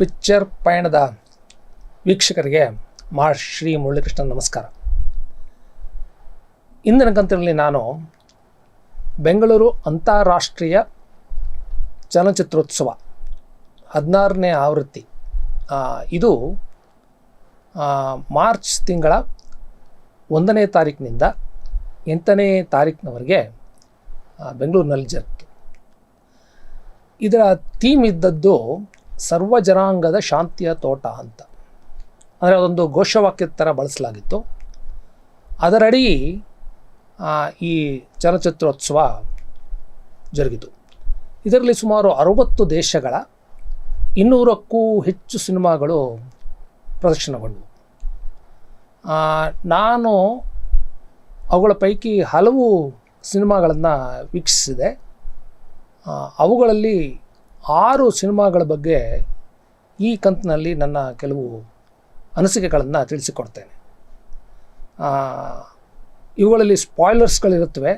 Picture ಪಯಣದ ವೀಕ್ಷಕರಿಗೆ ಮಾ ಶ್ರೀ ಮುರಳೀಕೃಷ್ಣ ನಮಸ್ಕಾರ. ಇಂದಿನ ಕಂತಿನಲ್ಲಿ ನಾನು ಬೆಂಗಳೂರು ಅಂತಾರಾಷ್ಟ್ರೀಯ ಚಲನಚಿತ್ರೋತ್ಸವ ಹದಿನಾರನೇ ಆವೃತ್ತಿ. ಇದು ಮಾರ್ಚ್ ತಿಂಗಳ ಒಂದನೇ ತಾರೀಕಿನಿಂದ ಎಂಟನೇ ತಾರೀಕಿನವರೆಗೆ ಬೆಂಗಳೂರಿನಲ್ಲಿ ಜರುಗಿತು. ಇದರ ಥೀಮ್ ಇದ್ದದ್ದು ಸರ್ವ ಜನಾಂಗದ ಶಾಂತಿಯ ತೋಟ ಅಂತ. ಅಂದರೆ ಅದೊಂದು ಘೋಷವಾಕ್ಯದ ಥರ ಬಳಸಲಾಗಿತ್ತು. ಅದರಡಿ ಈ ಚಲನಚಿತ್ರೋತ್ಸವ ಜರುಗಿತು. ಇದರಲ್ಲಿ ಸುಮಾರು ಅರುವತ್ತು ದೇಶಗಳ ಇನ್ನೂರಕ್ಕೂ ಹೆಚ್ಚು ಸಿನಿಮಾಗಳು ಪ್ರದರ್ಶನಗೊಂಡವು. ನಾನು ಅವುಗಳ ಪೈಕಿ ಹಲವು ಸಿನಿಮಾಗಳನ್ನು ವೀಕ್ಷಿಸಿದೆ. ಅವುಗಳಲ್ಲಿ ಆರು ಸಿನಿಮಾಗಳ ಬಗ್ಗೆ ಈ ಕಂತಿನಲ್ಲಿ ನನ್ನ ಕೆಲವು ಅನಿಸಿಕೆಗಳನ್ನು ತಿಳಿಸಿಕೊಡ್ತೇನೆ. ಇವುಗಳಲ್ಲಿ ಸ್ಪಾಯ್ಲರ್ಸ್ಗಳಿರುತ್ತವೆ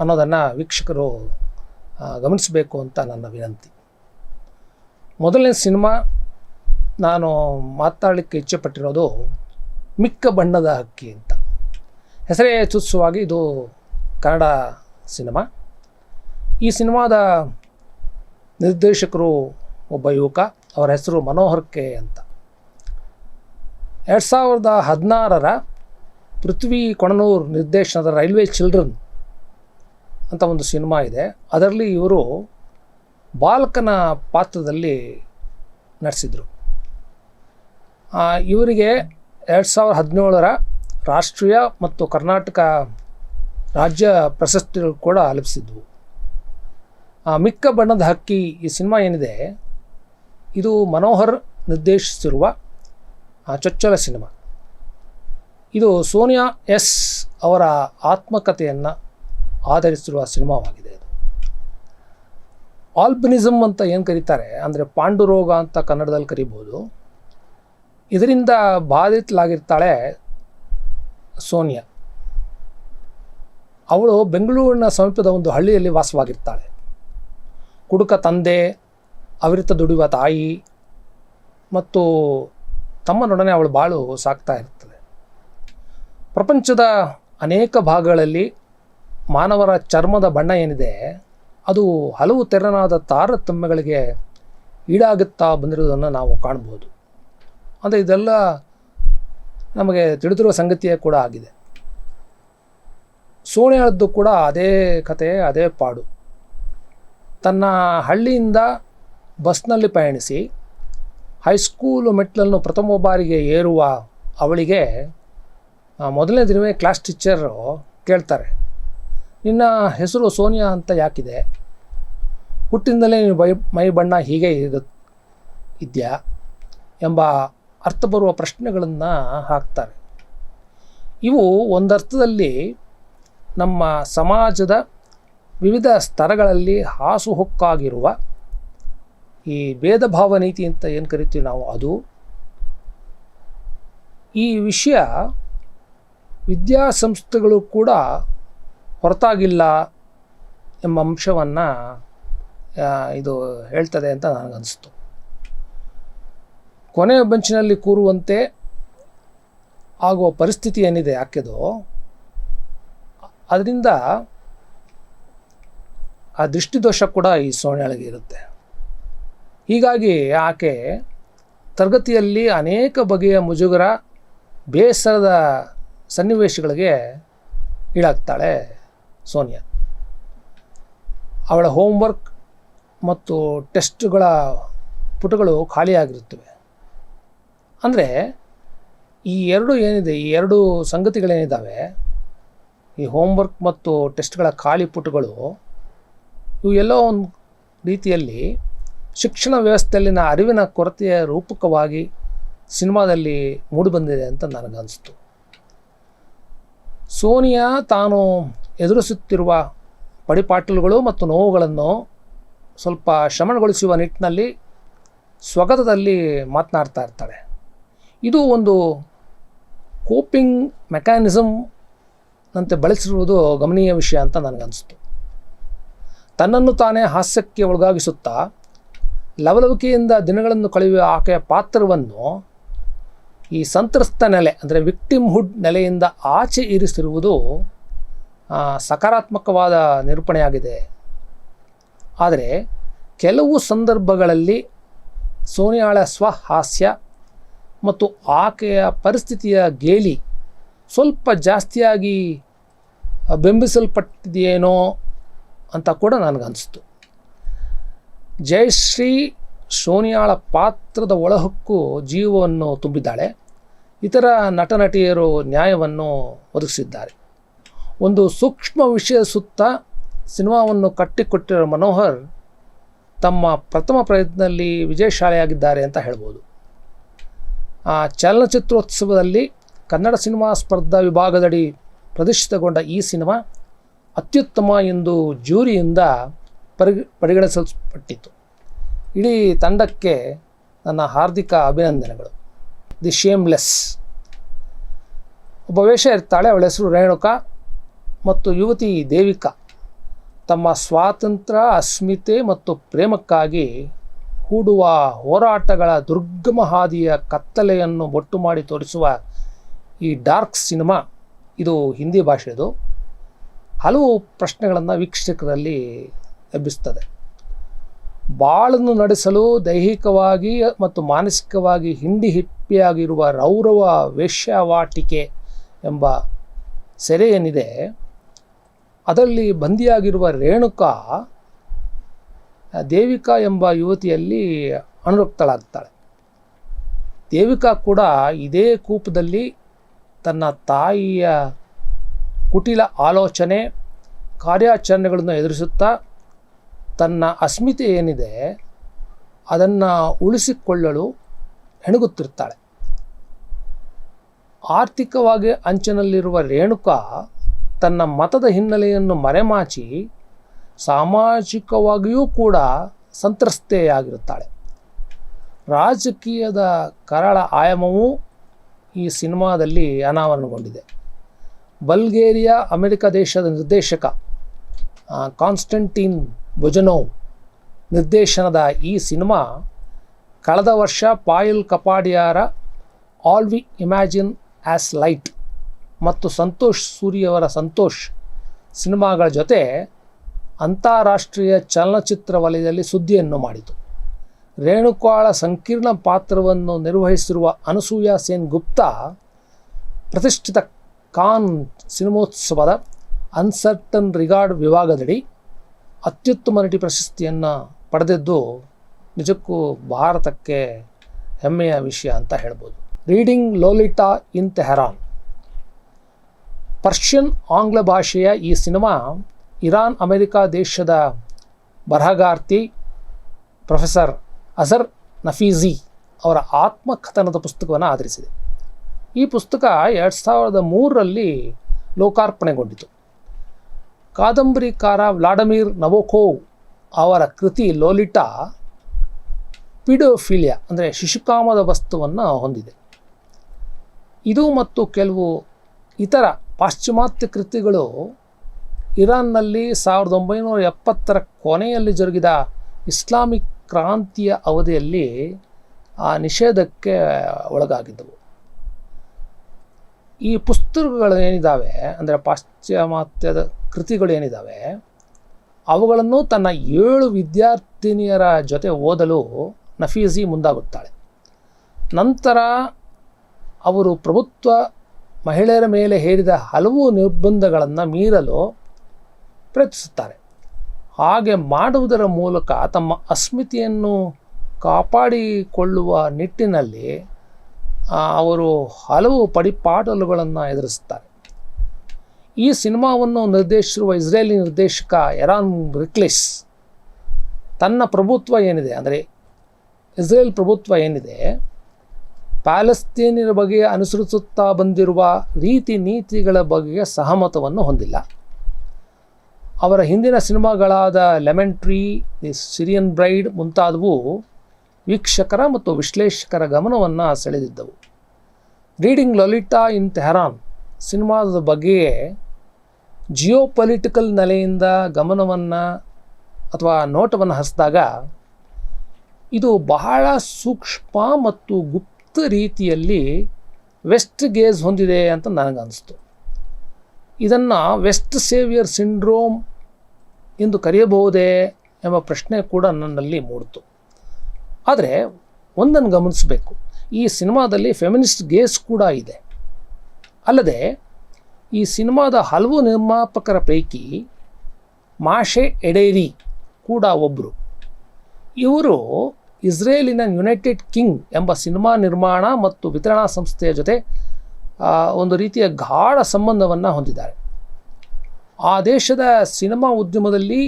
ಅನ್ನೋದನ್ನು ವೀಕ್ಷಕರು ಗಮನಿಸಬೇಕು ಅಂತ ನನ್ನ ವಿನಂತಿ. ಮೊದಲನೇ ಸಿನಿಮಾ ನಾನು ಮಾತಾಡಲಿಕ್ಕೆ ಇಚ್ಛೆಪಟ್ಟಿರೋದು ಮಿಕ್ಕ ಬಣ್ಣದ ಹಕ್ಕಿ ಅಂತ. ಹೆಸರೇ ಸೂಚಿಸುವಾಗಿ ಇದು ಕನ್ನಡ ಸಿನಿಮಾ. ಈ ಸಿನಿಮಾದ ನಿರ್ದೇಶಕರು ಒಬ್ಬ ಯುವಕ, ಅವರ ಹೆಸರು ಮನೋಹರ್ ಕೆ ಅಂತ. ಎರಡು ಸಾವಿರದ ಹದಿನಾರರ ಪೃಥ್ವಿ ಕೊಣನೂರು ನಿರ್ದೇಶನದ ರೈಲ್ವೆ ಚಿಲ್ಡ್ರನ್ ಅಂತ ಒಂದು ಸಿನಿಮಾ ಇದೆ. ಅದರಲ್ಲಿ ಇವರು ಬಾಲಕನ ಪಾತ್ರದಲ್ಲಿ ನಟಿಸಿದರು ಇವರಿಗೆ ಎರಡು ಸಾವಿರದ ಹದಿನೇಳರ ರಾಷ್ಟ್ರೀಯ ಮತ್ತು ಕರ್ನಾಟಕ ರಾಜ್ಯ ಪ್ರಶಸ್ತಿಗಳು ಕೂಡ ಲಭಿಸಿದ್ವು. ಮಿಕ್ಕ ಬಣ್ಣದ ಹಕ್ಕಿ ಈ ಸಿನಿಮಾ ಏನಿದೆ, ಇದು ಮನೋಹರ್ ನಿರ್ದೇಶಿಸಿರುವ ಚೊಚ್ಚಲ ಸಿನಿಮಾ. ಇದು ಸೋನಿಯಾ ಎಸ್ ಅವರ ಆತ್ಮಕಥೆಯನ್ನು ಆಧರಿಸಿರುವ ಸಿನಿಮಾವಾಗಿದೆ ಅದು. ಆಲ್ಬಿನಿಸಮ್ ಅಂತ ಏನು ಕರೀತಾರೆ, ಅಂದರೆ ಪಾಂಡುರೋಗ ಅಂತ ಕನ್ನಡದಲ್ಲಿ ಕರಿಬೋದು. ಇದರಿಂದ ಬಾಧಿತಲಾಗಿರ್ತಾಳೆ ಸೋನಿಯಾ. ಅವಳು ಬೆಂಗಳೂರಿನ ಸಮೀಪದ ಒಂದು ಹಳ್ಳಿಯಲ್ಲಿ ವಾಸವಾಗಿರ್ತಾಳೆ. ಕುಡುಕ ತಂದೆ, ಅವಿರತ ದುಡಿಯುವ ತಾಯಿ ಮತ್ತು ತಮ್ಮನೊಡನೆ ಅವಳು ಬಾಳು ಸಾಕ್ತಾ ಇರ್ತದೆ. ಪ್ರಪಂಚದ ಅನೇಕ ಭಾಗಗಳಲ್ಲಿ ಮಾನವರ ಚರ್ಮದ ಬಣ್ಣ ಏನಿದೆ, ಅದು ಹಲವು ತೆರನಾದ ತಾರತಮ್ಯಗಳಿಗೆ ಈಡಾಗುತ್ತಾ ಬಂದಿರುವುದನ್ನು ನಾವು ಕಾಣ್ಬೋದು ಅಂದರೆ ಇದೆಲ್ಲ ನಮಗೆ ತಿಳಿದಿರುವ ಸಂಗತಿಯೇ ಕೂಡ ಆಗಿದೆ. ಸೋಣೆಯಳದ್ದು ಕೂಡ ಅದೇ ಕತೆ, ಅದೇ ಪಾಡು. ತನ್ನ ಹಳ್ಳಿಯಿಂದ ಬಸ್ನಲ್ಲಿ ಪಯಣಿಸಿ ಹೈಸ್ಕೂಲು ಮೆಟ್ಲನ್ನು ಪ್ರಥಮ ಬಾರಿಗೆ ಏರುವ ಅವಳಿಗೆ ಮೊದಲನೇ ದಿನವೇ ಕ್ಲಾಸ್ ಟೀಚರು ಕೇಳ್ತಾರೆ, ನಿನ್ನ ಹೆಸರು ಸೋನಿಯಾ ಅಂತ ಯಾಕಿದೆ? ಹುಟ್ಟಿನಿಂದಲೇ ನೀನು ಬೈ, ಮೈ ಬಣ್ಣ ಹೀಗೆ ಇದೆಯಾ? ಎಂಬ ಅರ್ಥ ಬರುವ ಪ್ರಶ್ನೆಗಳನ್ನು ಹಾಕ್ತಾರೆ. ಇವು ಒಂದರ್ಥದಲ್ಲಿ ನಮ್ಮ ಸಮಾಜದ ವಿವಿಧ ಸ್ತರಗಳಲ್ಲಿ ಹಾಸುಹೊಕ್ಕಾಗಿರುವ ಈ ಭೇದ ಭಾವ ನೀತಿ ಅಂತ ಏನು ಕರಿತೀವಿ ನಾವು? ಅದು ಈ ವಿಷಯ ವಿದ್ಯಾಸಂಸ್ಥೆಗಳು ಕೂಡ ಹೊರತಾಗಿಲ್ಲ ಎಂಬ ಅಂಶವನ್ನು ಇದು ಹೇಳ್ತದೆ ಅಂತ ನನಗನ್ನಿಸ್ತು ಕೊನೆಯ ಬೆಂಚಿನಲ್ಲಿ ಕೂರುವಂತೆ ಆಗುವ ಪರಿಸ್ಥಿತಿ ಏನಿದೆ ಯಾಕೆದು ಅದರಿಂದ ಆ ದೃಷ್ಟಿದೋಷ ಕೂಡ ಈ ಸೋನೆಯೊಳಗೆ ಇರುತ್ತೆ. ಹೀಗಾಗಿ ಆಕೆ ತರಗತಿಯಲ್ಲಿ ಅನೇಕ ಬಗೆಯ ಮುಜುಗರ, ಬೇಸರದ ಸನ್ನಿವೇಶಗಳಿಗೆ ಈಡಾಗ್ತಾಳೆ ಸೋನಿಯಾ. ಅವಳ ಹೋಮ್ವರ್ಕ್ ಮತ್ತು ಟೆಸ್ಟ್ಗಳ ಪುಟಗಳು ಖಾಲಿಯಾಗಿರುತ್ತವೆ. ಅಂದರೆ ಈ ಎರಡು ಏನಿದೆ, ಈ ಎರಡು ಸಂಗತಿಗಳೇನಿದ್ದಾವೆ ಈ ಹೋಮ್ವರ್ಕ್ ಮತ್ತು ಟೆಸ್ಟ್ಗಳ ಖಾಲಿ ಪುಟಗಳು ಇವು ಎಲ್ಲೋ ಒಂದು ರೀತಿಯಲ್ಲಿ ಶಿಕ್ಷಣ ವ್ಯವಸ್ಥೆಯಲ್ಲಿನ ಅರಿವಿನ ಕೊರತೆಯ ರೂಪಕವಾಗಿ ಸಿನಿಮಾದಲ್ಲಿ ಮೂಡಿಬಂದಿದೆ ಅಂತ ನನಗನ್ನಿಸ್ತು. ಸೋನಿಯಾ ತಾನು ಎದುರಿಸುತ್ತಿರುವ ಪಡಿಪಾಟಲುಗಳು ಮತ್ತು ನೋವುಗಳನ್ನು ಸ್ವಲ್ಪ ಶಮನಗೊಳಿಸುವ ನಿಟ್ಟಿನಲ್ಲಿ ಸ್ವಗತದಲ್ಲಿ ಮಾತನಾಡ್ತಾ ಇರ್ತಾಳೆ. ಇದು ಒಂದು ಕೋಪಿಂಗ್ ಮೆಕ್ಯಾನಿಸಮ್ ಅಂತೆ ಬಳಸಿರುವುದು ಗಮನೀಯ ವಿಷಯ ಅಂತ ನನಗನ್ನಿಸ್ತು. ತನ್ನನ್ನು ತಾನೇ ಹಾಸ್ಯಕ್ಕೆ ಒಳಗಾಗಿಸುತ್ತಾ ಲವಲವಿಕೆಯಿಂದ ದಿನಗಳನ್ನು ಕಳೆಯುವ ಆಕೆಯ ಪಾತ್ರವನ್ನು ಈ ಸಂತ್ರಸ್ತ ನೆಲೆ, ಅಂದರೆ ವಿಕ್ಟಿಮ್ಹುಡ್ ನೆಲೆಯಿಂದ ಆಚೆ ಇರಿಸಿರುವುದು ಸಕಾರಾತ್ಮಕವಾದ ನಿರೂಪಣೆಯಾಗಿದೆ. ಆದರೆ ಕೆಲವು ಸಂದರ್ಭಗಳಲ್ಲಿ ಸೋನಿಯಾಳ ಸ್ವಹಾಸ್ಯ ಮತ್ತು ಆಕೆಯ ಪರಿಸ್ಥಿತಿಯ ಗೇಲಿ ಸ್ವಲ್ಪ ಜಾಸ್ತಿಯಾಗಿ ಬೆಂಬಿಸಲ್ಪಟ್ಟಿದೆಯೇನೋ ಅಂತ ಕೂಡ ನನಗನ್ನಿಸ್ತು ಜಯಶ್ರೀ ಸೋನಿಯಾಳ ಪಾತ್ರದ ಒಳಹೊಕ್ಕು ಜೀವವನ್ನು ತುಂಬಿದ್ದಾಳೆ. ಇತರ ನಟನಟಿಯರು ನ್ಯಾಯವನ್ನು ಒದಗಿಸಿದ್ದಾರೆ. ಒಂದು ಸೂಕ್ಷ್ಮ ವಿಷಯ ಸುತ್ತ ಸಿನಿಮಾವನ್ನು ಕಟ್ಟಿಕೊಟ್ಟಿರೋ ಮನೋಹರ್ ತಮ್ಮ ಪ್ರಥಮ ಪ್ರಯತ್ನದಲ್ಲಿ ವಿಜಯಶಾಲಿಯಾಗಿದ್ದಾರೆ ಅಂತ ಹೇಳ್ಬೋದು. ಆ ಚಲನಚಿತ್ರೋತ್ಸವದಲ್ಲಿ ಕನ್ನಡ ಸಿನಿಮಾ ಸ್ಪರ್ಧಾ ವಿಭಾಗದಡಿ ಪ್ರದರ್ಶಿತಗೊಂಡ ಈ ಸಿನಿಮಾ ಅತ್ಯುತ್ತಮ ಎಂದು ಜೂರಿಯಿಂದ ಪರಿಗ ಪರಿಗಣಿಸಲ್ಪಟ್ಟಿತು ಇಡೀ ತಂಡಕ್ಕೆ ನನ್ನ ಹಾರ್ದಿಕ ಅಭಿನಂದನೆಗಳು. The shameless. ಒಬ್ಬ ವೇಷ ಇರ್ತಾಳೆ, ಅವಳ ಹೆಸರು ರೇಣುಕಾ ಮತ್ತು ಯುವತಿ ದೇವಿಕಾ. ತಮ್ಮ ಸ್ವಾತಂತ್ರ್ಯ ಅಸ್ಮಿತೆ ಮತ್ತು ಪ್ರೇಮಕ್ಕಾಗಿ ಹೂಡುವ ಹೋರಾಟಗಳ ದುರ್ಗಮ ಹಾದಿಯ ಕತ್ತಲೆಯನ್ನು ಬೊಟ್ಟು ಮಾಡಿ ತೋರಿಸುವ ಈ ಡಾರ್ಕ್ ಸಿನಿಮಾ, ಇದು ಹಿಂದಿ ಭಾಷೆದು ಹಲವು ಪ್ರಶ್ನೆಗಳನ್ನು ವೀಕ್ಷಕರಲ್ಲಿ ಎಬ್ಬಿಸ್ತದೆ. ಬಾಳನ್ನು ನಡೆಸಲು ದೈಹಿಕವಾಗಿ ಮತ್ತು ಮಾನಸಿಕವಾಗಿ ಹಿಂಡಿ ಹಿಪ್ಪಿಯಾಗಿರುವ ರೌರವ ವೇಶ್ಯಾವಾಟಿಕೆ ಎಂಬ ಸೆರೆ ಏನಿದೆ, ಅದರಲ್ಲಿ ಬಂದಿಯಾಗಿರುವ ರೇಣುಕಾ, ದೇವಿಕಾ ಎಂಬ ಯುವತಿಯಲ್ಲಿ ಅನುರಕ್ತಳಾಗ್ತಾಳೆ. ದೇವಿಕಾ ಕೂಡ ಇದೇ ಕೂಪದಲ್ಲಿ ತನ್ನ ತಾಯಿಯ ಕುಟಿಲ ಆಲೋಚನೆ, ಕಾರ್ಯಾಚರಣೆಗಳನ್ನು ಎದುರಿಸುತ್ತಾ ತನ್ನ ಅಸ್ಮಿತೆ ಏನಿದೆ ಅದನ್ನು ಉಳಿಸಿಕೊಳ್ಳಲು ಹೆಣಗುತ್ತಿರ್ತಾಳೆ ಆರ್ಥಿಕವಾಗಿ ಅಂಚಿನಲ್ಲಿರುವ ರೇಣುಕಾ ತನ್ನ ಮತದ ಹಿನ್ನೆಲೆಯನ್ನು ಮರೆಮಾಚಿ ಸಾಮಾಜಿಕವಾಗಿಯೂ ಕೂಡ ಸಂತ್ರಸ್ತೆಯಾಗಿರುತ್ತಾಳೆ. ರಾಜಕೀಯದ ಕರಾಳ ಆಯಾಮವೂ ಈ ಸಿನಿಮಾದಲ್ಲಿ ಅನಾವರಣಗೊಂಡಿದೆ. ಬಲ್ಗೇರಿಯಾ, ಅಮೆರಿಕ ದೇಶದ ನಿರ್ದೇಶಕ ಕಾನ್ಸ್ಟಂಟೀನ್ ಬೊಜನೋವ್ ನಿರ್ದೇಶನದ ಈ ಸಿನಿಮಾ ಕಳೆದ ವರ್ಷ Payal ಕಪಾಡಿಯಾರ all we imagine as light ಮತ್ತು ಸಂತೋಷ್ ಸೂರಿಯವರ ಸಂತೋಷ್ ಸಿನಿಮಾಗಳ ಜೊತೆ ಅಂತಾರಾಷ್ಟ್ರೀಯ ಚಲನಚಿತ್ರ ವಲಯದಲ್ಲಿ ಸುದ್ದಿಯನ್ನು ಮಾಡಿತು. ರೇಣುಕಾಳ ಸಂಕೀರ್ಣ ಪಾತ್ರವನ್ನು ನಿರ್ವಹಿಸಿರುವ ಅನಸೂಯಾ ಸೇನ್ ಗುಪ್ತಾ ಪ್ರತಿಷ್ಠಿತ ಕಾನ್ ಸಿನಿಮೋತ್ಸವದ ಅನ್ಸರ್ಟನ್ ರಿಗಾರ್ಡ್ ವಿಭಾಗದಡಿ ಅತ್ಯುತ್ತಮ ನಟಿ ಪ್ರಶಸ್ತಿಯನ್ನು ಪಡೆದಿದ್ದು ನಿಜಕ್ಕೂ ಭಾರತಕ್ಕೆ ಹೆಮ್ಮೆಯ ವಿಷಯ ಅಂತ ಹೇಳ್ಬೋದು. Reading Lolita in Tehran Persian ಆಂಗ್ಲ ಭಾಷೆಯ ಈ ಸಿನಿಮಾ ಇರಾನ್, ಅಮೆರಿಕಾ ದೇಶದ ಬರಹಗಾರ್ತಿ ಪ್ರೊಫೆಸರ್ ಅಜರ್ ನಫೀಜಿ ಅವರ ಆತ್ಮಕಥನದ ಪುಸ್ತಕವನ್ನು ಆಧರಿಸಿದೆ. ಈ ಪುಸ್ತಕ ಎರಡು ಸಾವಿರದ ಮೂರರಲ್ಲಿ ಲೋಕಾರ್ಪಣೆಗೊಂಡಿತು. ಕಾದಂಬರಿಕಾರ ವ್ಲಾಡಮಿರ್ ನವೋಕೋವ್ ಅವರ ಕೃತಿ ಲೋಲಿಟಾ ಪಿಡೋಫಿಲಿಯಾ, ಅಂದರೆ ಶಿಶುಕಾಮದ ವಸ್ತುವನ್ನು ಹೊಂದಿದೆ. ಇದು ಮತ್ತು ಕೆಲವು ಇತರ ಪಾಶ್ಚಿಮಾತ್ಯ ಕೃತಿಗಳು ಇರಾನ್ನಲ್ಲಿ ಸಾವಿರದ ಒಂಬೈನೂರ ಎಪ್ಪತ್ತರ ಕೊನೆಯಲ್ಲಿ ಜರುಗಿದ ಇಸ್ಲಾಮಿಕ್ ಕ್ರಾಂತಿಯ ಅವಧಿಯಲ್ಲಿ ಆ ನಿಷೇಧಕ್ಕೆ ಒಳಗಾಗಿದ್ದವು. ಈ ಪುಸ್ತಕಗಳು ಏನಿದ್ದಾವೆ ಅಂದರೆ ಪಾಶ್ಚಿಮಾತ್ಯದ ಕೃತಿಗಳು ಏನಿದ್ದಾವೆ ಅವುಗಳನ್ನು ತನ್ನ ಏಳು ವಿದ್ಯಾರ್ಥಿನಿಯರ ಜೊತೆ ಓದಲು ನಫೀಸಿ ಮುಂದಾಗುತ್ತಾಳೆ. ನಂತರ ಅವರು ಪ್ರಭುತ್ವ, ಮಹಿಳೆಯರ ಮೇಲೆ ಹೇರಿದ ಹಲವು ನಿರ್ಬಂಧಗಳನ್ನು ಮೀರಲು ಪ್ರಯತ್ನಿಸುತ್ತಾರೆ. ಹಾಗೆ ಮಾಡುವುದರ ಮೂಲಕ ತಮ್ಮ ಅಸ್ಮಿತೆಯನ್ನು ಕಾಪಾಡಿಕೊಳ್ಳುವ ನಿಟ್ಟಿನಲ್ಲಿ ಅವರು ಹಲವು ಪಡಿಪಾಟಲುಗಳನ್ನು ಎದುರಿಸುತ್ತಾರೆ. ಈ ಸಿನಿಮಾವನ್ನು ನಿರ್ದೇಶಿಸಿರುವ ಇಸ್ರೇಲಿ ನಿರ್ದೇಶಕ ಎರಾನ್ ರಿಕ್ಲಿಸ್ ತನ್ನ ಪ್ರಭುತ್ವ ಏನಿದೆ ಅಂದರೆ ಇಸ್ರೇಲ್ ಪ್ರಭುತ್ವ ಏನಿದೆ ಪ್ಯಾಲೆಸ್ತೀನಿಯರ ಬಗ್ಗೆ ಅನುಸರಿಸುತ್ತಾ ಬಂದಿರುವ ರೀತಿ ನೀತಿಗಳ ಬಗ್ಗೆ ಸಹಮತವನ್ನು ಹೊಂದಿಲ್ಲ. ಅವರ ಹಿಂದಿನ ಸಿನಿಮಾಗಳಾದ lemon tree the Syrian bride ಮುಂತಾದವು ವೀಕ್ಷಕರ ಮತ್ತು ವಿಶ್ಲೇಷಕರ ಗಮನವನ್ನು ಸೆಳೆದಿದ್ದವು. ರೀಡಿಂಗ್ ಲಲಿತಾ ಇನ್ ತೆಹರಾನ್ ಸಿನಿಮಾದ ಬಗ್ಗೆಯೇ ಜಿಯೋ ಪೊಲಿಟಿಕಲ್ ನೆಲೆಯಿಂದ ಗಮನವನ್ನು ಅಥವಾ ನೋಟವನ್ನು ಹಸಿದಾಗ ಇದು ಬಹಳ ಸೂಕ್ಷ್ಮ ಮತ್ತು ಗುಪ್ತ ರೀತಿಯಲ್ಲಿ ವೆಸ್ಟ್ ಗೇಜ್ ಹೊಂದಿದೆ ಅಂತ ನನಗನ್ನಿಸ್ತು ಇದನ್ನು ವೆಸ್ಟ್ ಸೇವಿಯರ್ ಸಿಂಡ್ರೋಮ್ ಎಂದು ಕರೆಯಬಹುದೇ ಎಂಬ ಪ್ರಶ್ನೆ ಕೂಡ ನನ್ನಲ್ಲಿ ಮೂಡಿತು. ಆದರೆ ಒಂದನ್ನು ಗಮನಿಸಬೇಕು. ಈ ಸಿನಿಮಾದಲ್ಲಿ ಫೆಮಿನಿಸ್ಟ್ ಗೇಸ್ ಕೂಡ ಇದೆ. ಅಲ್ಲದೆ ಈ ಸಿನಿಮಾದ ಹಲವು ನಿರ್ಮಾಪಕರ ಪೈಕಿ ಮಾಷೆ ಎಡೇರಿ ಕೂಡ ಒಬ್ಬರು ಇವರು ಇಸ್ರೇಲಿನ ಯುನೈಟೆಡ್ ಕಿಂಗ್ ಎಂಬ ಸಿನಿಮಾ ನಿರ್ಮಾಣ ಮತ್ತು ವಿತರಣಾ ಸಂಸ್ಥೆಯ ಜೊತೆ ಒಂದು ರೀತಿಯ ಗಾಢ ಸಂಬಂಧವನ್ನು ಹೊಂದಿದ್ದಾರೆ. ಆ ದೇಶದ ಸಿನಿಮಾ ಉದ್ಯಮದಲ್ಲಿ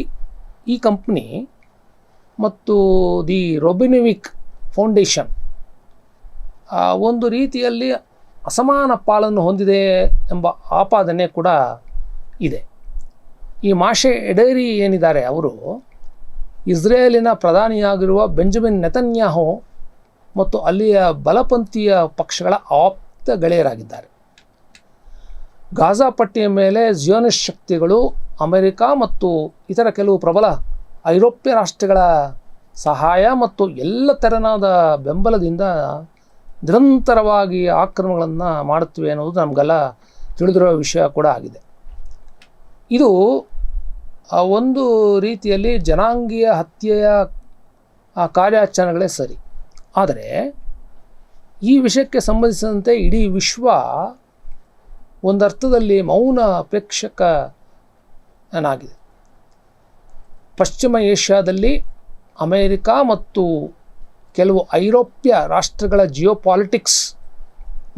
ಈ ಕಂಪ್ನಿ ಮತ್ತು ದಿ ರೊಬಿನಿವಿಕ್ ಫೌಂಡೇಶನ್ ಒಂದು ರೀತಿಯಲ್ಲಿ ಅಸಮಾನ ಪಾಲನ್ನು ಹೊಂದಿದೆ ಎಂಬ ಆಪಾದನೆ ಕೂಡ ಇದೆ. ಈ ಮಾಷೆ ಎಡೇರಿ ಏನಿದ್ದಾರೆ ಅವರು? ಇಸ್ರೇಲಿನ ಪ್ರಧಾನಿಯಾಗಿರುವ ಬೆಂಜಮಿನ್ ನೆತನ್ಯಾಹು ಮತ್ತು ಅಲ್ಲಿಯ ಬಲಪಂಥೀಯ ಪಕ್ಷಗಳ ಆಪ್ತ ಗೆಳೆಯರಾಗಿದ್ದಾರೆ. ಗಾಜಾ ಪಟ್ಟಿಯ ಮೇಲೆ ಜಿಯೋನಿಸ್ಟ್ ಶಕ್ತಿಗಳು ಅಮೆರಿಕ ಮತ್ತು ಇತರ ಕೆಲವು ಪ್ರಬಲ ಐರೋಪ್ಯ ರಾಷ್ಟ್ರಗಳ ಸಹಾಯ ಮತ್ತು ಎಲ್ಲ ತೆರನಾದ ಬೆಂಬಲದಿಂದ ನಿರಂತರವಾಗಿ ಆಕ್ರಮಣಗಳನ್ನು ಮಾಡುತ್ತಿವೆ ಅನ್ನೋದು ನಮಗೆಲ್ಲ ತಿಳಿದಿರೋ ವಿಷಯ ಕೂಡ ಆಗಿದೆ. ಇದು ಒಂದು ರೀತಿಯಲ್ಲಿ ಜನಾಂಗೀಯ ಹತ್ಯೆಯ ಕಾರ್ಯಾಚರಣೆಗಳೇ ಸರಿ. ಆದರೆ, ಈ ವಿಷಯಕ್ಕೆ ಸಂಬಂಧಿಸಿದಂತೆ ಇಡೀ ವಿಶ್ವ ಒಂದರ್ಥದಲ್ಲಿ ಮೌನ ಪ್ರೇಕ್ಷಕನಾಗಿದೆ ಪಶ್ಚಿಮ ಏಷ್ಯಾದಲ್ಲಿ ಅಮೇರಿಕಾ ಮತ್ತು ಕೆಲವು ಐರೋಪ್ಯ ರಾಷ್ಟ್ರಗಳ ಜಿಯೋಪಾಲಿಟಿಕ್ಸ್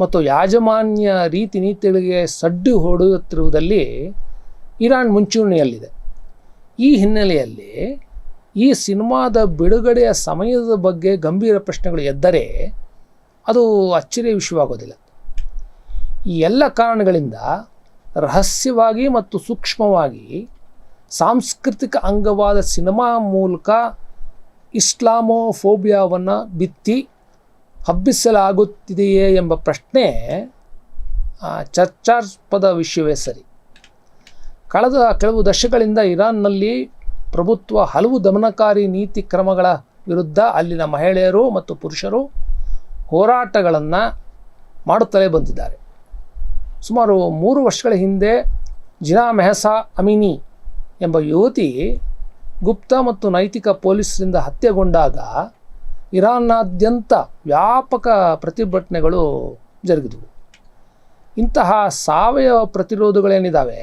ಮತ್ತು ಯಾಜಮಾನ್ಯ ರೀತಿ ನೀತಿಗಳಿಗೆ ಸಡ್ಡು ಹೊಡೆಯುತ್ತಿರುವುದಲ್ಲಿ ಇರಾನ್ ಮುಂಚೂಣಿಯಲ್ಲಿದೆ. ಈ ಹಿನ್ನೆಲೆಯಲ್ಲಿ ಈ ಸಿನಿಮಾದ ಬಿಡುಗಡೆಯ ಸಮಯದ ಬಗ್ಗೆ ಗಂಭೀರ ಪ್ರಶ್ನೆಗಳು ಎದ್ದರೆ ಅದು ಅಚ್ಚರಿಯ ವಿಷಯವಾಗೋದಿಲ್ಲ. ಈ ಎಲ್ಲ ಕಾರಣಗಳಿಂದ ರಹಸ್ಯವಾಗಿ ಮತ್ತು ಸೂಕ್ಷ್ಮವಾಗಿ ಸಾಂಸ್ಕೃತಿಕ ಅಂಗವಾದ ಸಿನಿಮಾ ಮೂಲಕ ಇಸ್ಲಾಮೋಫೋಬಿಯಾವನ್ನು ಬಿತ್ತಿ ಹಬ್ಬಿಸಲಾಗುತ್ತಿದೆಯೇ ಎಂಬ ಪ್ರಶ್ನೆ ಚರ್ಚಾಸ್ಪದ ವಿಷಯವೇ ಸರಿ. ಕಳೆದ ಕೆಲವು ದಶಕಗಳಿಂದ ಇರಾನ್ನಲ್ಲಿ ಪ್ರಭುತ್ವ ಹಲವು ದಮನಕಾರಿ ನೀತಿ ಕ್ರಮಗಳ ವಿರುದ್ಧ ಅಲ್ಲಿನ ಮಹಿಳೆಯರು ಮತ್ತು ಪುರುಷರು ಹೋರಾಟಗಳನ್ನು ಮಾಡುತ್ತಲೇ ಬಂದಿದ್ದಾರೆ. ಸುಮಾರು ಮೂರು ವರ್ಷಗಳ ಹಿಂದೆ ಜಿನಾ ಮೆಹಸಾ ಅಮಿನಿ ಎಂಬ ಯುವತಿ ಗುಪ್ತ ಮತ್ತು ನೈತಿಕ ಪೊಲೀಸರಿಂದ ಹತ್ಯೆಗೊಂಡಾಗ ಇರಾನ್ನಾದ್ಯಂತ ವ್ಯಾಪಕ ಪ್ರತಿಭಟನೆಗಳು ಜರುಗಿದವು. ಇಂತಹ ಸಾವಯವ ಪ್ರತಿರೋಧಗಳೇನಿದ್ದಾವೆ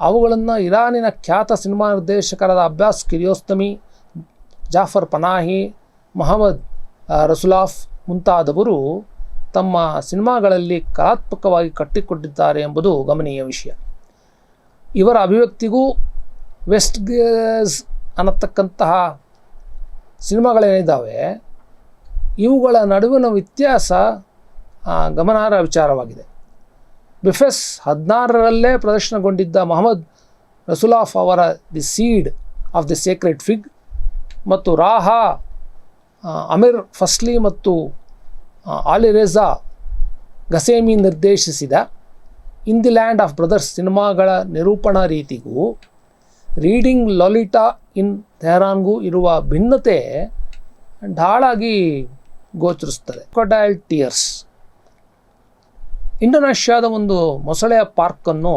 ಅವುಗಳನ್ನು ಇರಾನಿನ ಖ್ಯಾತ ಸಿನಿಮಾ ನಿರ್ದೇಶಕರಾದ ಅಬ್ಯಾಸ್ ಕಿರಿಯೋಸ್ತಮಿ, ಜಾಫರ್ ಪನಾಹಿ, ಮೊಹಮ್ಮದ್ ರಸುಲಾಫ್ ಮುಂತಾದವರು ತಮ್ಮ ಸಿನಿಮಾಗಳಲ್ಲಿ ಕಲಾತ್ಮಕವಾಗಿ ಕಟ್ಟಿಕೊಟ್ಟಿದ್ದಾರೆ ಎಂಬುದು ಗಮನೀಯ ವಿಷಯ. ಇವರ ಅಭಿವ್ಯಕ್ತಿಗೂ ವೆಸ್ಟ್ ಗೇಸ್ ಅನ್ನತಕ್ಕಂತಹ ಸಿನಿಮಾಗಳೇನಿದ್ದಾವೆ, ಇವುಗಳ ನಡುವಿನ ವ್ಯತ್ಯಾಸ ಗಮನಾರ್ಹ ವಿಚಾರವಾಗಿದೆ. ಬಿಫೆಸ್ ಹದಿನಾರರಲ್ಲೇ ಪ್ರದರ್ಶನಗೊಂಡಿದ್ದ ಮೊಹಮ್ಮದ್ ರಸುಲಾಫ್ ಅವರ the seed of the sacred fig ಮತ್ತು ರಾಹಾ ಅಮೀರ್ ಫಸ್ಲಿ ಮತ್ತು Ali Alireza Ghasemi ನಿರ್ದೇಶಿಸಿದ in the land of brothers ಸಿನಿಮಾಗಳ ನಿರೂಪಣಾ ರೀತಿಗೂ ರೀಡಿಂಗ್ ಲಾಲಿಟಾ ಇನ್ ತೆಹರಾನ್ಗೂ ಇರುವ ಭಿನ್ನತೆ ಢಾಳಾಗಿ ಗೋಚರಿಸ್ತದೆ ಕೊಡೈಲ್ ಟಿಯರ್ಸ್ ಇಂಡೋನೇಷ್ಯಾದ ಒಂದು ಮೊಸಳೆಯ ಪಾರ್ಕನ್ನು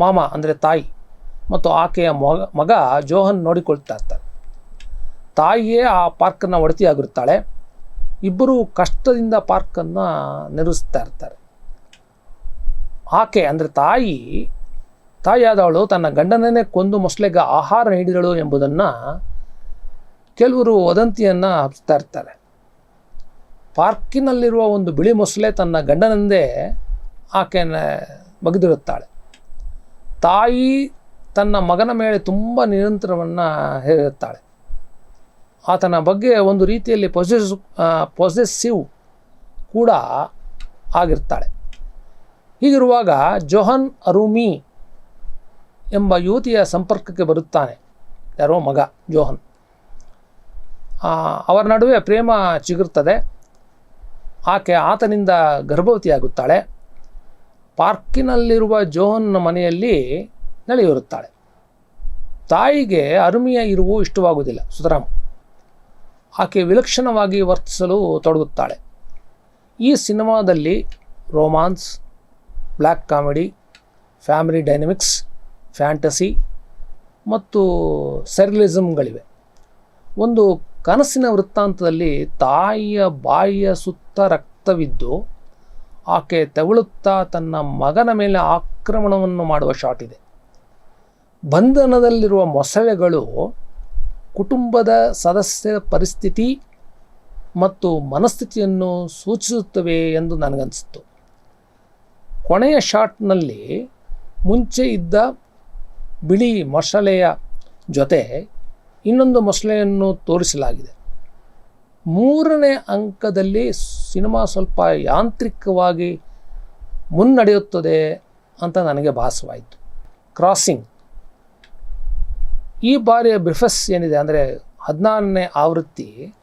ಮಾಮ, ಅಂದರೆ ತಾಯಿ ಮತ್ತು ಆಕೆಯ ಮಗ ಜೋಹನ್ ನೋಡಿಕೊಳ್ತಾ ಇರ್ತಾರೆ. ತಾಯಿಯೇ ಆ ಪಾರ್ಕನ್ನು ಒಡತಿಯಾಗಿರುತ್ತಾಳೆ. ಇಬ್ಬರು ಕಷ್ಟದಿಂದ ಪಾರ್ಕನ್ನು ನಿರ್ವಹಿಸ್ತಾ ಇರ್ತಾರೆ. ಆಕೆ, ಅಂದರೆ ತಾಯಿ ತಾಯಿಯಾದವಳು ತನ್ನ ಗಂಡನನ್ನೇ ಕೊಂದು ಮೊಸಳೆಗೆ ಆಹಾರ ನೀಡಿದಳು ಎಂಬುದನ್ನು ಕೆಲವರು ವದಂತಿಯನ್ನು ಹಬ್ಸ್ತಾ ಇರ್ತಾರೆ. ಪಾರ್ಕಿನಲ್ಲಿರುವ ಒಂದು ಬಿಳಿ ಮೊಸಳೆ ತನ್ನ ಗಂಡನಂದೇ ಆಕೆಯನ್ನು ಬಗೆದಿರುತ್ತಾಳೆ ತಾಯಿ ತನ್ನ ಮಗನ ಮೇಲೆ ತುಂಬ ನಿರಂತರವನ್ನು ಹೇರಿರುತ್ತಾಳೆ ಆತನ ಬಗ್ಗೆ ಒಂದು ರೀತಿಯಲ್ಲಿ ಪೊಸೆಸ್ ಪೊಸೆಸ್ಸಿವ್ ಕೂಡ ಆಗಿರ್ತಾಳೆ. ಹೀಗಿರುವಾಗ ಜೊಹನ್ ಅರೂಮಿ ಎಂಬ ಯುವತಿಯ ಸಂಪರ್ಕಕ್ಕೆ ಬರುತ್ತಾನೆ. ಯಾರೋ ಮಗ, ಜೋಹನ್. ಅವರ ನಡುವೆ ಪ್ರೇಮ ಚಿಗುರ್ತದೆ. ಆಕೆ ಆತನಿಂದ ಗರ್ಭವತಿಯಾಗುತ್ತಾಳೆ. ಪಾರ್ಕಿನಲ್ಲಿರುವ ಜೋಹನ್ನ ಮನೆಯಲ್ಲಿ ನಡೆಯುರುತ್ತಾಳೆ ತಾಯಿಗೆ ಅರುಮಿಯ ಇರುವು ಇಷ್ಟವಾಗುವುದಿಲ್ಲ. ಸುತರಾಮ್. ಆಕೆ ವಿಲಕ್ಷಣವಾಗಿ ವರ್ತಿಸಲು ತೊಡಗುತ್ತಾಳೆ. ಈ ಸಿನಿಮಾದಲ್ಲಿ romance black comedy, family dynamics fantasy ಮತ್ತು ಸೆರ್ಲಿಸಮ್ಗಳಿವೆ ಒಂದು ಕನಸಿನ ವೃತ್ತಾಂತದಲ್ಲಿ ತಾಯಿಯ ಬಾಯಿಯ ಸುತ್ತ ರಕ್ತವಿದ್ದು, ಆಕೆ ತೆವಳುತ್ತಾ ತನ್ನ ಮಗನ ಮೇಲೆ ಆಕ್ರಮಣವನ್ನು ಮಾಡುವ ಶಾಟ್ ಇದೆ. ಬಂಧನದಲ್ಲಿರುವ ಮೊಸಳೆಗಳು, ಕುಟುಂಬದ ಸದಸ್ಯರ ಪರಿಸ್ಥಿತಿ ಮತ್ತು ಮನಸ್ಥಿತಿಯನ್ನು ಸೂಚಿಸುತ್ತವೆ ಎಂದು ನನಗನ್ನಿಸ್ತು. ಕೊನೆಯ ಶಾಟ್ನಲ್ಲಿ ಮುಂಚೆ ಇದ್ದ ಬಿಳಿ ಮೊಸಳೆಯ ಜೊತೆ ಇನ್ನೊಂದು ಮೊಸಳೆಯನ್ನು ತೋರಿಸಲಾಗಿದೆ. ಮೂರನೇ ಅಂಕದಲ್ಲಿ ಸಿನಿಮಾ ಸ್ವಲ್ಪ ಯಾಂತ್ರಿಕವಾಗಿ ಮುನ್ನಡೆಯುತ್ತದೆ ಅಂತ ನನಗೆ ಭಾಸವಾಯಿತು. ಕ್ರಾಸಿಂಗ್. ಈ ಬಾರಿಯ ಬ್ರಿಫಸ್ ಏನಿದೆ ಅಂದರೆ ಹದಿನಾರನೇ ಆವೃತ್ತಿ.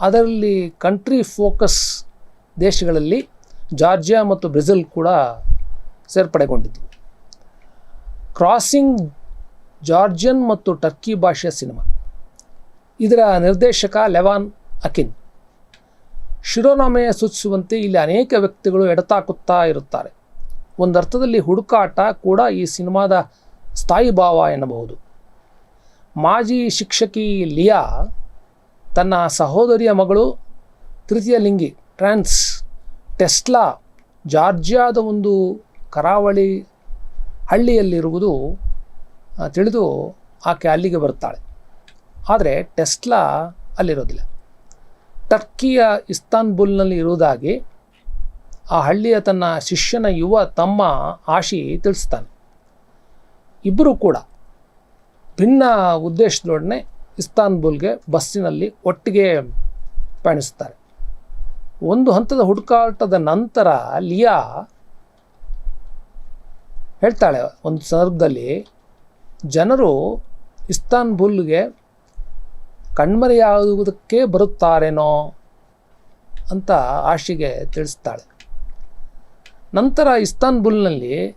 ಅದರಲ್ಲಿ ಕಂಟ್ರಿ ಫೋಕಸ್ ದೇಶಗಳಲ್ಲಿ ಜಾರ್ಜಿಯಾ ಮತ್ತು ಬ್ರೆಜಿಲ್ ಕೂಡ ಸೇರ್ಪಡೆಗೊಂಡಿದ್ವು ಕ್ರಾಸಿಂಗ್ ಜಾರ್ಜಿಯನ್ ಮತ್ತು ಟರ್ಕಿ ಭಾಷೆಯ ಸಿನಿಮಾ. ಇದರ ನಿರ್ದೇಶಕ ಲೆವಾನ್ ಅಕಿನ್. ಶಿರೋನಾಮೆಯ ಸೂಚಿಸುವಂತೆ ಇಲ್ಲಿ ಅನೇಕ ವ್ಯಕ್ತಿಗಳು ಎಡತಾಕುತ್ತಾ ಇರುತ್ತಾರೆ. ಒಂದರ್ಥದಲ್ಲಿ ಹುಡುಕಾಟ ಕೂಡ ಈ ಸಿನಿಮಾದ ಸ್ಥಾಯಿ ಭಾವ ಎನ್ನಬಹುದು. ಮಾಜಿ ಶಿಕ್ಷಕಿ ಲಿಯಾ, ತನ್ನ ಸಹೋದರಿಯ ಮಗಳು ತೃತೀಯ ಲಿಂಗಿ, ಟ್ರಾನ್ಸ್ ಟೆಸ್ಲಾ, ಜಾರ್ಜಿಯಾದ ಒಂದು ಕರಾವಳಿ ಹಳ್ಳಿಯಲ್ಲಿರುವುದು ತಿಳಿದು ಆಕೆ ಅಲ್ಲಿಗೆ ಬರುತ್ತಾಳೆ. ಆದರೆ ಟೆಸ್ಲಾ ಅಲ್ಲಿರೋದಿಲ್ಲ. ಟರ್ಕಿಯ ಇಸ್ತಾನ್ಬುಲ್ನಲ್ಲಿ ಇರುವುದಾಗಿ ಆ ಹಳ್ಳಿಯ ತನ್ನ ಶಿಷ್ಯನ ಯುವ ತಮ್ಮ ಆಶಿ ತಿಳಿಸ್ತಾನೆ. ಇಬ್ಬರೂ ಕೂಡ ಭಿನ್ನ ಉದ್ದೇಶದೊಡನೆ ಇಸ್ತಾನ್ಬುಲ್ಗೆ ಬಸ್ಸಿನಲ್ಲಿ ಒಟ್ಟಿಗೆ ಪಯಣಿಸುತ್ತಾರೆ ಒಂದು ಹಂತದ ಹುಡುಕಾಟದ ನಂತರ ಲಿಯಾ ಹೇಳ್ತಾಳೆ ಒಂದು ಸಂದರ್ಭದಲ್ಲಿ ಜನರು ಇಸ್ತಾನ್ಬುಲ್ಗೆ ಕಣ್ಮರೆಯಾಗುವುದಕ್ಕೆ ಬರುತ್ತಾರೇನೋ ಅಂತ ಆಶಿಗೆ ತಿಳಿಸ್ತಾಳೆ. ನಂತರ ಇಸ್ತಾನ್ಬುಲ್ನಲ್ಲಿ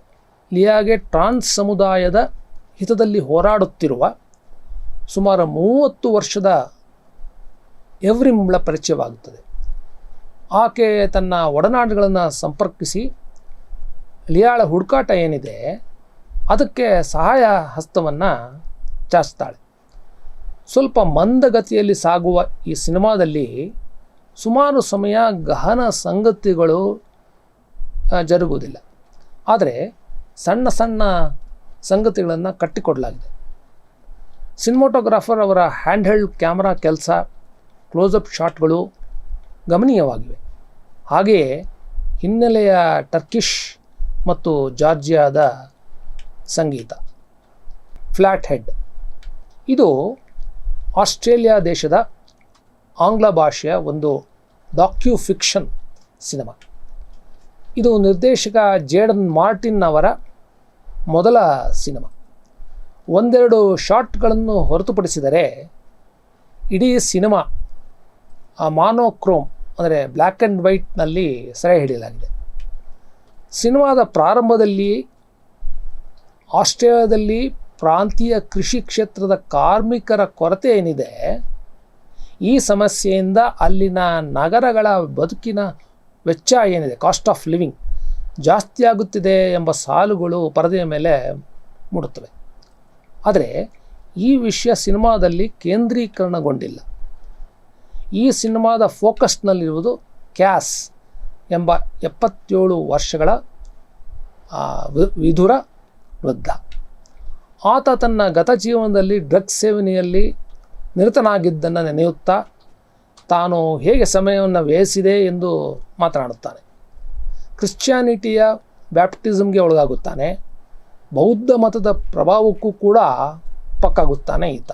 ಲಿಯಾಗೆ ಟ್ರಾನ್ಸ್ ಸಮುದಾಯದ ಹಿತದಲ್ಲಿ ಹೋರಾಡುತ್ತಿರುವ ಸುಮಾರು ಮೂವತ್ತು ವರ್ಷದ ಎವ್ರಿಮ್ಳ ಪರಿಚಯವಾಗುತ್ತದೆ. ಆಕೆ ತನ್ನ ಒಡನಾಡುಗಳನ್ನು ಸಂಪರ್ಕಿಸಿ ಲಿಯಾಳ ಹುಡುಕಾಟ ಏನಿದೆ, ಅದಕ್ಕೆ ಸಹಾಯ ಹಸ್ತವನ್ನು ಚಾಚ್ತಾಳೆ. ಸ್ವಲ್ಪ ಮಂದಗತಿಯಲ್ಲಿ ಸಾಗುವ ಈ ಸಿನಿಮಾದಲ್ಲಿ ಸುಮಾರು ಸಮಯ ಗಹನ ಸಂಗತಿಗಳು ಜರುಗುವುದಿಲ್ಲ. ಆದರೆ ಸಣ್ಣ ಸಣ್ಣ ಸಂಗತಿಗಳನ್ನು ಕಟ್ಟಿಕೊಡಲಾಗಿದೆ. ಸಿನಿಮಾಟೋಗ್ರಾಫರ್ ಅವರ ಹ್ಯಾಂಡ್ ಹೆಲ್ಡ್ ಕ್ಯಾಮ್ರಾ ಕೆಲಸ ಕ್ಲೋಸಪ್ ಶಾಟ್ಗಳು ಗಮನೀಯವಾಗಿವೆ. ಹಾಗೆಯೇ ಹಿನ್ನೆಲೆಯ ಟರ್ಕಿಷ್ ಮತ್ತು ಜಾರ್ಜಿಯಾದ ಸಂಗೀತ. ಫ್ಲ್ಯಾಟ್ ಹೆಡ್ ಇದು ಆಸ್ಟ್ರೇಲಿಯಾ ದೇಶದ ಆಂಗ್ಲ ಭಾಷೆಯ ಒಂದು ಡಾಕ್ಯೂ ಫಿಕ್ಷನ್ ಸಿನಿಮಾ. ಇದು ನಿರ್ದೇಶಕ ಜೇಡನ್ ಮಾರ್ಟಿನ್ ಅವರ ಮೊದಲ ಸಿನಿಮಾ. ಒಂದೆರಡು ಶಾಟ್ಗಳನ್ನು ಹೊರತುಪಡಿಸಿದರೆ ಇಡೀ ಸಿನಿಮಾ ಆ ಮಾನೋಕ್ರೋಮ್, ಅಂದರೆ ಬ್ಲ್ಯಾಕ್ ಆ್ಯಂಡ್ ವೈಟ್ನಲ್ಲಿ ಸೆರೆ ಹಿಡಿಯಲಾಗಿದೆ. ಸಿನಿಮಾದ ಪ್ರಾರಂಭದಲ್ಲಿ ಆಸ್ಟ್ರೇಲಿಯಾದಲ್ಲಿ ಪ್ರಾಂತೀಯ ಕೃಷಿ ಕ್ಷೇತ್ರದ ಕಾರ್ಮಿಕರ ಕೊರತೆ ಏನಿದೆ, ಈ ಸಮಸ್ಯೆಯಿಂದ ಅಲ್ಲಿನ ನಗರಗಳ ಬದುಕಿನ ವೆಚ್ಚ ಏನಿದೆ ಕಾಸ್ಟ್ ಆಫ್ ಲಿವಿಂಗ್ ಜಾಸ್ತಿ ಆಗುತ್ತಿದೆ ಎಂಬ ಸಾಲುಗಳು ಪರದೆಯ ಮೇಲೆ ಮೂಡುತ್ತವೆ. ಆದರೆ ಈ ವಿಷಯ ಸಿನಿಮಾದಲ್ಲಿ ಕೇಂದ್ರೀಕರಣಗೊಂಡಿಲ್ಲ. ಈ ಸಿನಿಮಾದ ಫೋಕಸ್ನಲ್ಲಿರುವುದು ಕ್ಯಾಸ್ ಎಂಬ ಎಪ್ಪತ್ತೇಳು ವರ್ಷಗಳ ವಿಧುರ ವೃದ್ಧ. ಆತ ತನ್ನ ಗತ ಜೀವನದಲ್ಲಿ ಡ್ರಗ್ಸ್ ಸೇವನೆಯಲ್ಲಿ ನಿರತನಾಗಿದ್ದನ್ನು ನೆನೆಯುತ್ತಾ, ತಾನು ಹೇಗೆ ಸಮಯವನ್ನು ವ್ಯಯಿಸಿದೆ ಎಂದು ಮಾತನಾಡುತ್ತಾನೆ. ಕ್ರಿಶ್ಚಿಯಾನಿಟಿಯ ಬ್ಯಾಪ್ಟಿಸಮ್ಗೆ ಒಳಗಾಗುತ್ತಾನೆ. ಬೌದ್ಧ ಮತದ ಪ್ರಭಾವಕ್ಕೂ ಕೂಡ ಪಕ್ಕಾಗುತ್ತಾನೆ ಈತ.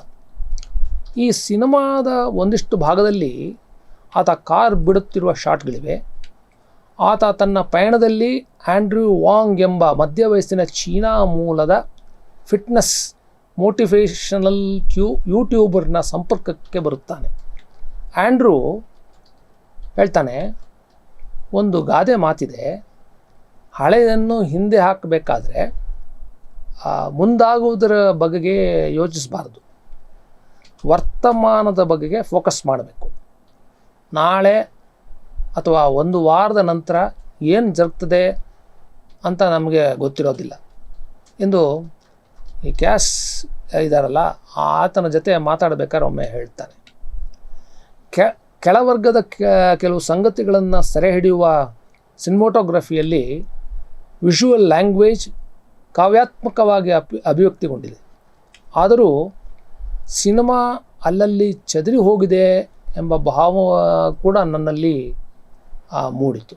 ಈ ಸಿನಿಮಾದ ಒಂದಿಷ್ಟು ಭಾಗದಲ್ಲಿ ಆತ ಕಾರ್ ಬಿಡುತ್ತಿರುವ ಶಾಟ್ಗಳಿವೆ. ಆತ ತನ್ನ ಪಯಣದಲ್ಲಿ ಆಂಡ್ರ್ಯೂ ವಾಂಗ್ ಎಂಬ ಮಧ್ಯ ವಯಸ್ಸಿನ ಚೀನಾ ಮೂಲದ ಫಿಟ್ನೆಸ್ ಮೋಟಿವೇಶನಲ್ ಕ್ಯೂ ಯೂಟ್ಯೂಬರ್ನ ಸಂಪರ್ಕಕ್ಕೆ ಬರುತ್ತಾನೆ. ಆ್ಯಂಡ್ರೂ ಹೇಳ್ತಾನೆ, ಒಂದು ಗಾದೆ ಮಾತಿದೆ. ಹಳೆಯನ್ನು ಹಿಂದೆ ಹಾಕಬೇಕಾದ್ರೆ ಮುಂದಾಗುವುದರ ಬಗೆಗೆ ಯೋಚಿಸಬಾರ್ದು. ವರ್ತಮಾನದ ಬಗೆಗೆ ಫೋಕಸ್ ಮಾಡಬೇಕು. ನಾಳೆ ಅಥವಾ ಒಂದು ವಾರದ ನಂತರ ಏನು ಜರುಗ್ತದೆ ಅಂತ ನಮಗೆ ಗೊತ್ತಿರೋದಿಲ್ಲ. ಎಂದು ಈ ಕ್ಯಾಶ್ ಇದ್ದಾರಲ್ಲ ಆತನ ಜೊತೆ ಮಾತಾಡಬೇಕಾದ್ರೆ ಒಮ್ಮೆ ಹೇಳ್ತಾನೆ. ಕೆ, ಕೆಳವರ್ಗದ ಕೆಲವು ಸಂಗತಿಗಳನ್ನು ಸೆರೆ ಹಿಡಿಯುವ ಸಿನಿಮೋಟೋಗ್ರಫಿಯಲ್ಲಿ ವಿಷುವಲ್ ಲ್ಯಾಂಗ್ವೇಜ್ ಕಾವ್ಯಾತ್ಮಕವಾಗಿ ಅಪಿ ಅಭಿವ್ಯಕ್ತಿಗೊಂಡಿದೆ. ಆದರೂ ಸಿನಿಮಾ ಅಲ್ಲಲ್ಲಿ ಚದರಿ ಹೋಗಿದೆ ಎಂಬ ಭಾವ ಕೂಡ ನನ್ನಲ್ಲಿ ಆ, ಮೂಡಿತು